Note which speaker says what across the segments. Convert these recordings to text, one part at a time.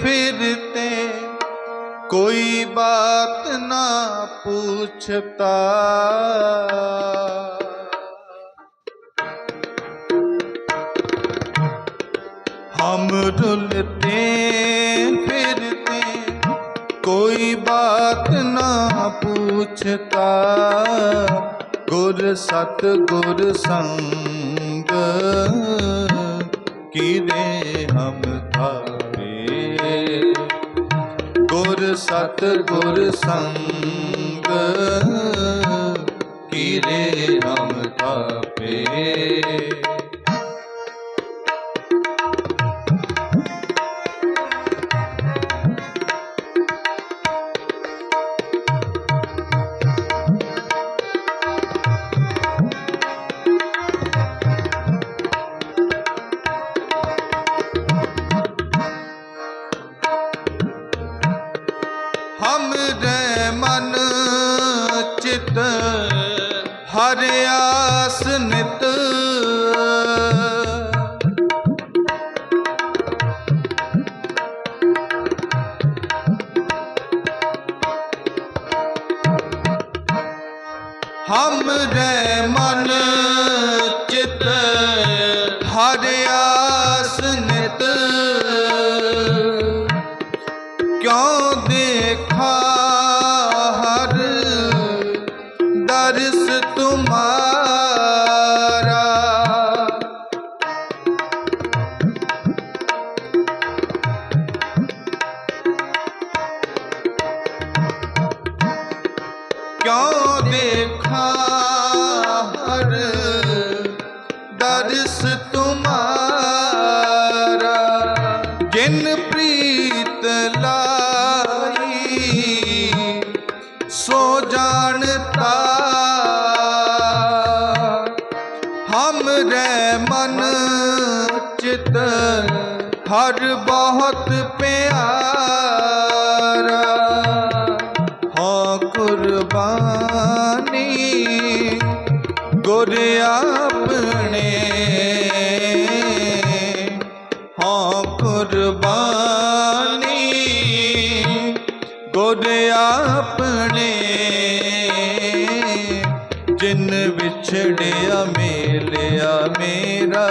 Speaker 1: फिरते कोई बात ना पूछता हम रुलते फिरते कोई बात ना पूछता गुर सत गुर संग किरे हम थावे ਗੁਰ ਸਤ ਗੁਰ ਸੰਗ ਕੀਰੇ ਹਮ ਤਾਪੇ? ਹਮ ਰੇ ਮਨ ਜਿਨ ਪ੍ਰੀਤ ਲਾਈ, ਸੋ ਜਾਣਤਾ ਹਮ ਰੇ ਮਨ ਚਿਤ, ਹਰ ਬਹੁਤ ਪਿਆਰਾ। ਹਾਂ ਕੁਰਬਾਨੀ ਗੁਰ ਆਪਣੇ ਬਿਨ ਵਿਛੜਿਆ ਮੇਲਿਆ ਮੇਰਾ,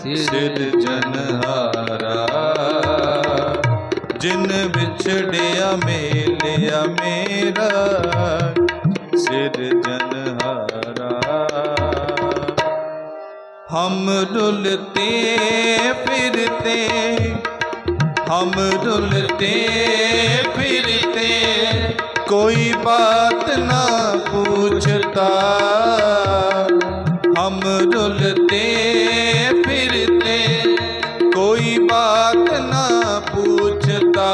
Speaker 1: ਸਿਰ ਜਨਹਾਰਾ। ਜਿਨ ਵਿਛੜਿਆ ਮੇਲਿਆ ਮੇਰਾ, ਸਿਰ ਜਨਹਾਰਾ। ਹਮ ਰੁਲਤੇ ਫਿਰਤੇ, ਹਮ ਰੁਲਤੇ ਫਿਰਤੇ। कोई बात ना पूछता हम रुलते फिरते कोई बात ना पूछता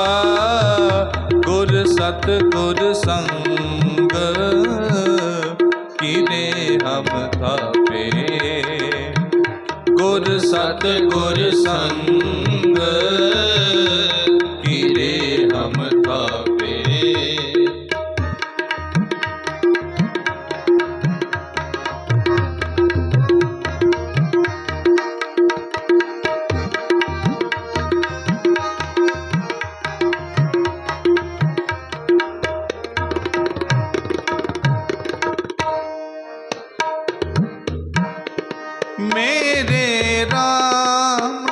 Speaker 1: गुर सत गुर संग किने हम थापे गुर सत गुर संग ਮੇਰੇ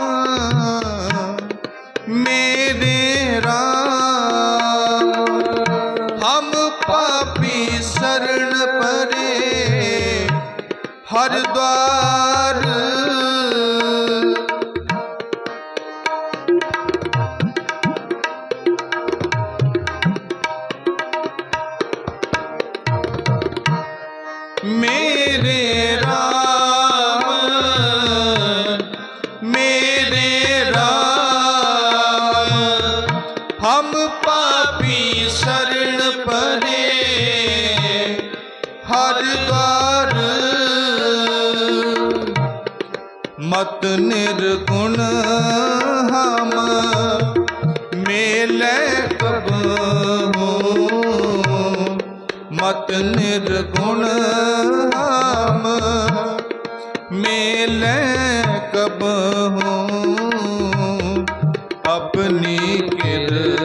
Speaker 1: ਹਰ ਦਵਾਰ ਮਤ ਨਿਰਗੁਣ ਹਮ ਮੇਲੇ ਕਬਹੂ ਮਤ ਨਿਰਗੁਣ ਹਮ ਮੇਲੇ ਹੋ। ਆਪਣੀ ਕਿਰਪਾ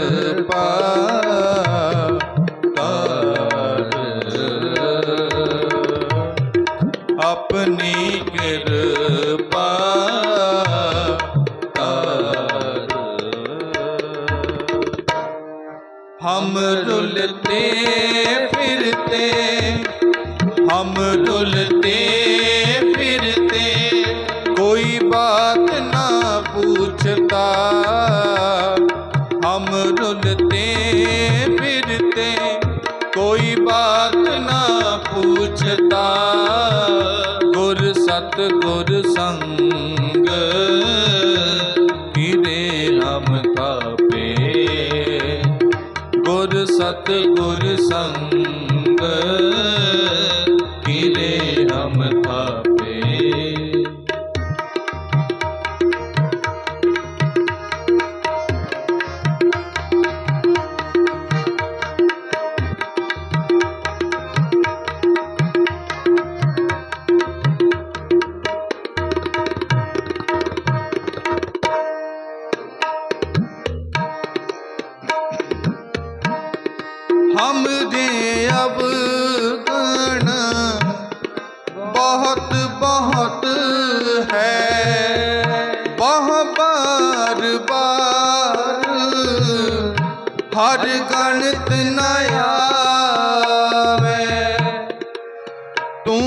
Speaker 1: हम रुलते फिरते हम रुलते फिरते कोई बात ना पूछता हम रुलते फिरते कोई बात ना पूछता गुर सत गुर संग ਸਤ ਗੁਰ ਸੰਗ ਆਵੇ ਤੂੰ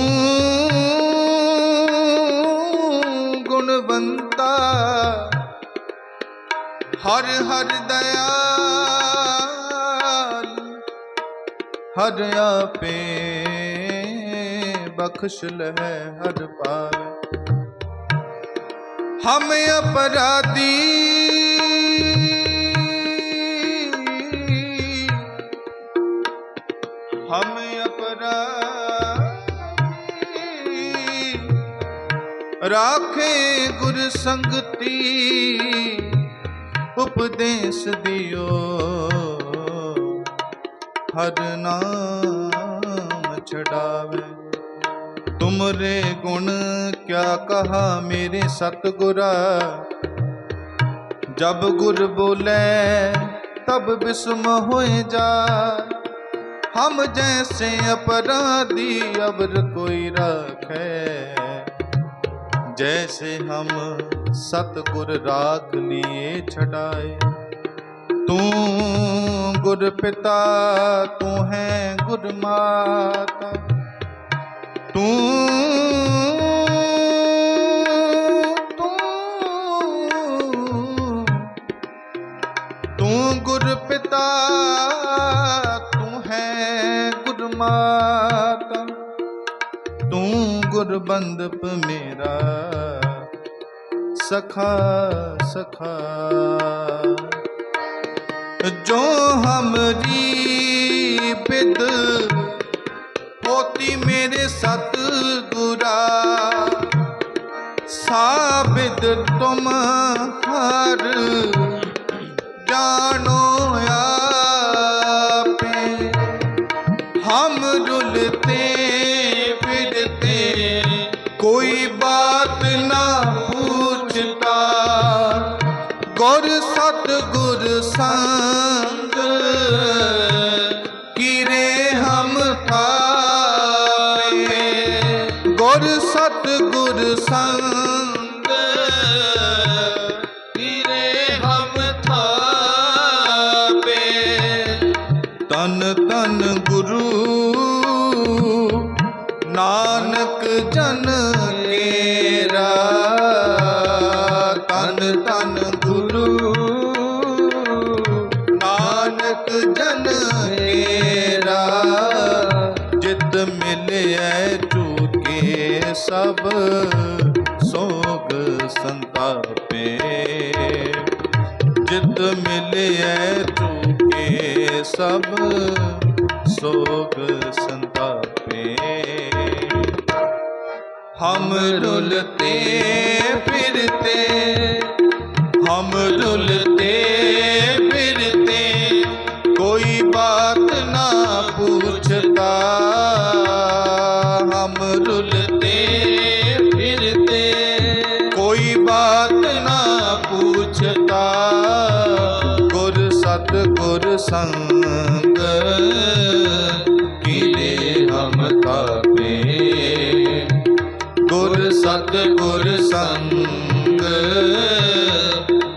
Speaker 1: ਗੁਣਵੰਤਾ ਹਰ ਹਰ ਦਇਆਲ ਹਰ ਆਪੇ ਬਖਸ਼ ਲਹਿ ਹਰ ਪਾਵੇ। ਰਾਖੇ ਗੁਰ ਸੰਗਤੀ, ਉਪਦੇਸ਼ ਦਿਓ। ਹਰ ਨਾਮ ਛਡਾਵੇ। ਤੁਮਰੇ ਗੁਣ ਕਿਆ ਕਹਾ ਮੇਰੇ ਸਤਗੁਰਾ? ਜਬ ਗੁਰ ਬੋਲੇ, ਤਬ ਬਿਸਮ ਹੋਏ ਜਾ। ਹਮ ਜੈਸੇ ਅਪਰਾਧੀ, ਅਬਰ ਕੋਈ ਰੱਖੇ। जैसे हम सतगुर राख लिए छड़ाए तू गुर पिता तू है गुर माता तू तू सखा सखा जो हमरी बिद होती मेरे सतगुरा साबिद तुम हर जानो ਔਰ ਸਤ ਗੁਰ ਸੰਗ ਸਭ ਸੋਗ ਸੰਤਾਪੇ। ਜਿਤ ਮਿਲਿਐ ਚੁਕੇ ਸਭ ਸੋਗ ਸੰਤਾਪੇ। ਹਮ ਰੁਲਤੇ ਫਿਰਤੇ, ਹਮ ਰੁਲਤੇ ਫਿਰਤੇ। ਕੋਈ ਬਾਤ ਸੰਗ ਕੀਲੇ ਹਮ ਤਾਪੇ ਗੁਰ ਸਤ ਗੁਰ ਸੰਗ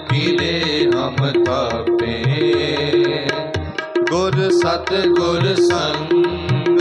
Speaker 1: ਕੀਲੇ ਹਮ ਤਾਪੇ ਗੁਰ ਸਤ ਗੁਰ ਸੰਗ